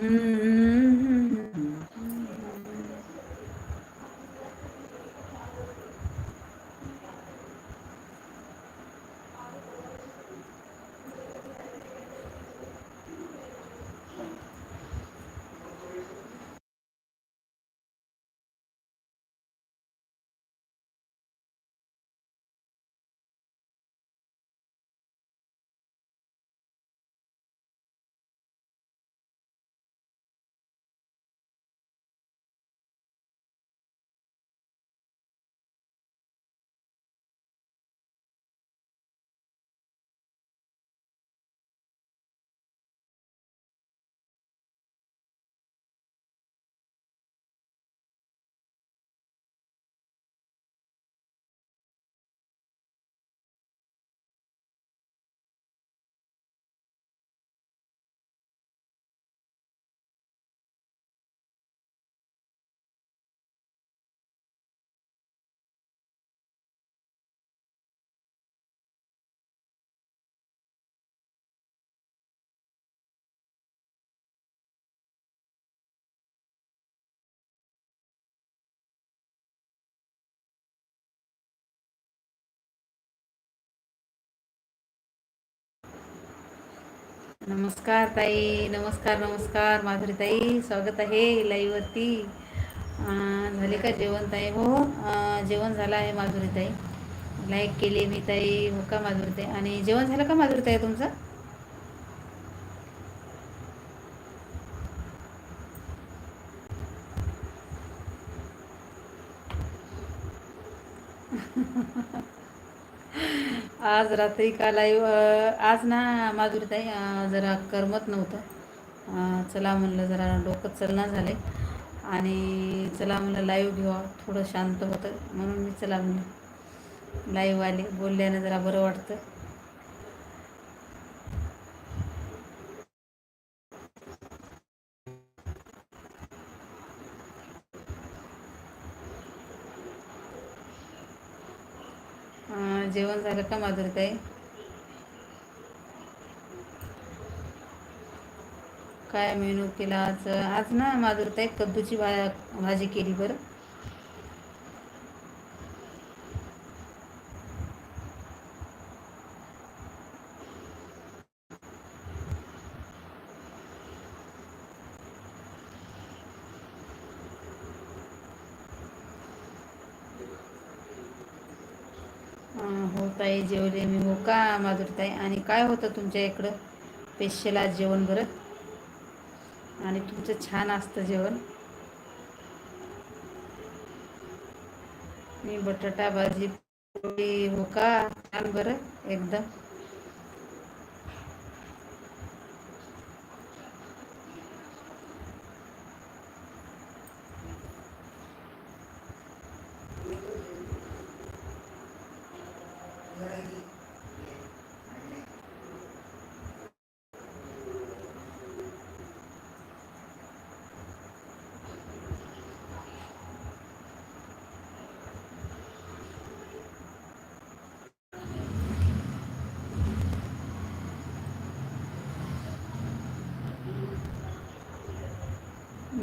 Hum. नमस्कार ताई नमस्कार नमस्कार माधुरी ताई स्वागत आहे लाईव्हवरती झाले का जेवण ताई? हो जेवण झालं आहे माधुरी ताई. लाईक केली मी ताई हो का माधुरी ताई? आणि जेवण झालं का माधुरी ताई तुमचं? आज रात्री का लाईव्ह आज ना माधुरीताई जरा करमत नव्हतं. चला म्हणलं जरा डोकं चलना झाले आणि चला म्हणलं लाईव्ह घेऊ थोडं शांत होतं. म्हणून मी चला म्हणलं लाईव्ह आले बोलल्यानं जरा बरं वाटतं. जेवण झालं का माधुरीताई काय मेनू केला आज? आज ना माधुरीताई कद्दूची भा भाजी केली बरं. ताई जेवले मी. हो का माधुरताई आणि काय होतं तुमच्या इकडं? स्पेशल आज जेवण बरं? आणि तुमचं छान असतं जेवण? मी बटाटा भाजी पोळी हो का? छान बरं एकदम.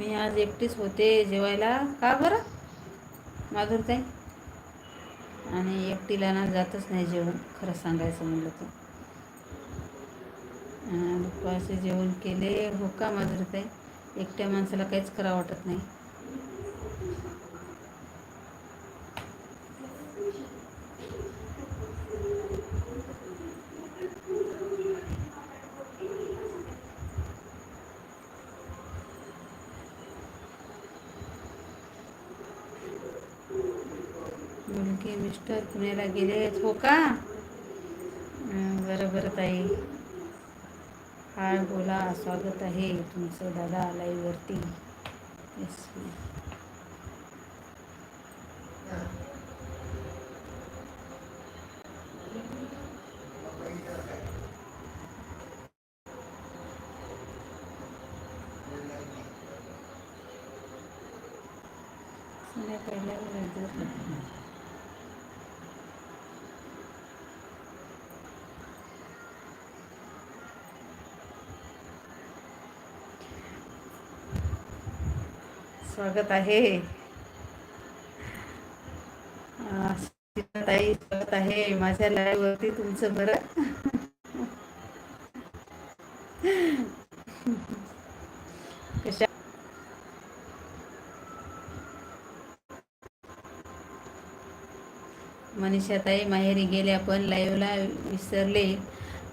मी आज एकटीच होते जेवायला. का बरं? माधुरताई? आणि एकटीला ना जातच नाही जेवण खरं सांगायचं म्हणलं तर. दुपारचे जेवण केले. हो का माधुरताई? एकट्या माणसाला काहीच करावं वाटत नाही. मिस्टर पुण्याला गेले हो का? बरं बरं ताई. हाय बोला. स्वागत आहे तुमचं दादा लाईव्हवरती. येस पहिल्या स्वागत आहे. ताई स्वागत आहे माझ्या लाईव्हवरती तुमचं बरं. कशा? मनीषाताई माहेरी गेल्या पण लाईव्हला विसरले.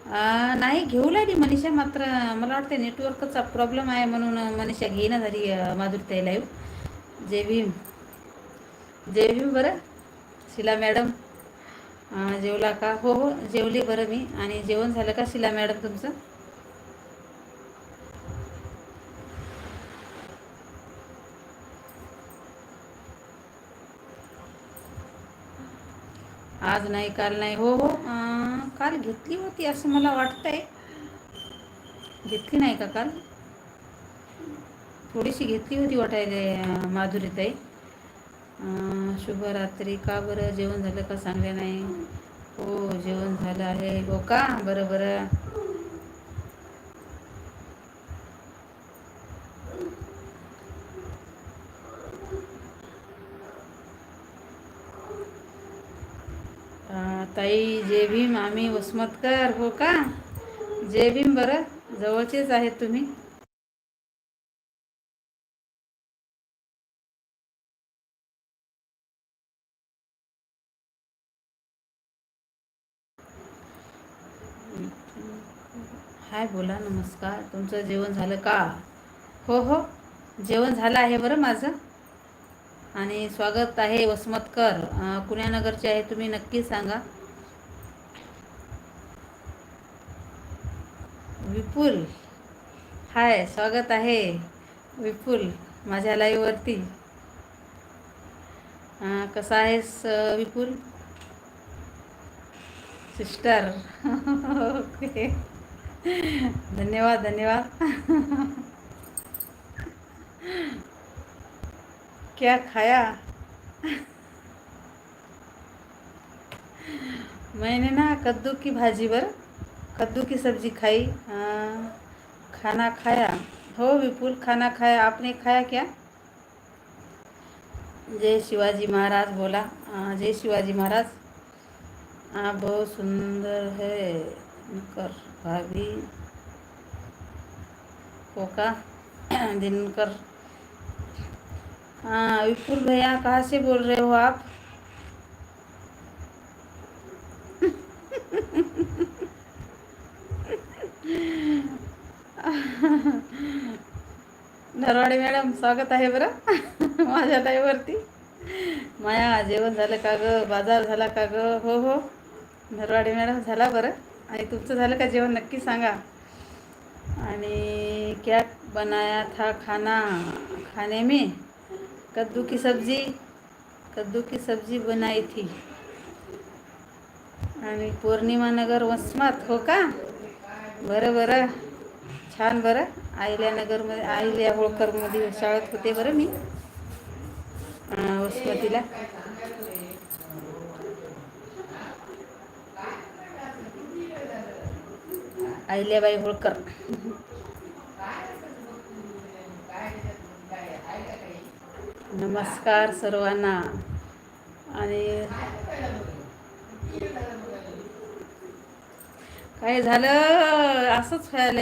नाही घेऊ लागली मनीषा मात्र मला वाटतं नेटवर्कचा प्रॉब्लेम आहे म्हणून मनीषा घेईना झाली माधुरताई लाईव्ह जय भीम. जय भीम बरं. शिला मॅडम जेवला का? हो हो जेवली बरं मी. आणि जेवण झालं का शिला मॅडम तुमचं? आज नाही काल नाही. हो हो काल घेतली होती असं मला वाटतंय. घेतली नाही का काल? थोडीशी घेतली होती वाटायला माधुरीताई. शुभरात्री. का बरं? जेवण झालं का? सांगले नाही. हो जेवण झालं आहे. हो का? बरं बरं. ताई जय भीम आम्ही वसमतकर हो का? जय भीम बरं जवळचेच आहेत तुम्ही. हाय बोला नमस्कार. तुमचं जेवण झालं का? हो हो. जेवण झालं आहे बरं माझं. आणि स्वागत आहे वसमतकर. कुण्यानगरचे आहे तुम्ही नक्की सांगा. विपुल. हाय स्वागत आहे. विपुल माझ्या लाईव्हवरती कसा आहेस विपुल? सिस्टर ओके धन्यवाद धन्यवाद. क्या खाया? मैंने ना कद्दू की भाजी बर कद्दू की सब्ज़ी खाई आ, खाना खाया। हो विपुल खाना खाया। आपने खाया क्या? जय शिवाजी महाराज बोला। जय शिवाजी महाराज। आप बहुत सुंदर है। कर भाभी कोका दिनकर। हाँ विपुल भैया कहाँ से बोल रहे हो आप? नरवाडे मॅडम स्वागत आहे बरं. माझ्या लाईवरती माया जेवण झालं का ग? बाजार झाला का ग? हो हो. नरवाडे मॅडम झाला बरं. आणि तुमचं झालं का जेवण? नक्की सांगा. आणि क्या बनाया था खाना. खाने में कद्दू की सब्जी कद्दू की सब्जी बनाई थी. आणि पौर्णिमा नगर वसमात हो का? बरं बरं. छान बरं. आहिल्यानगरमध्ये आहिल्या होळकरमध्ये शाळेत होते बरं मी. वसमतीला. अहिल्याबाई होळकर. नमस्कार सर्वांना. आणि काय झालं? असंच व्हायला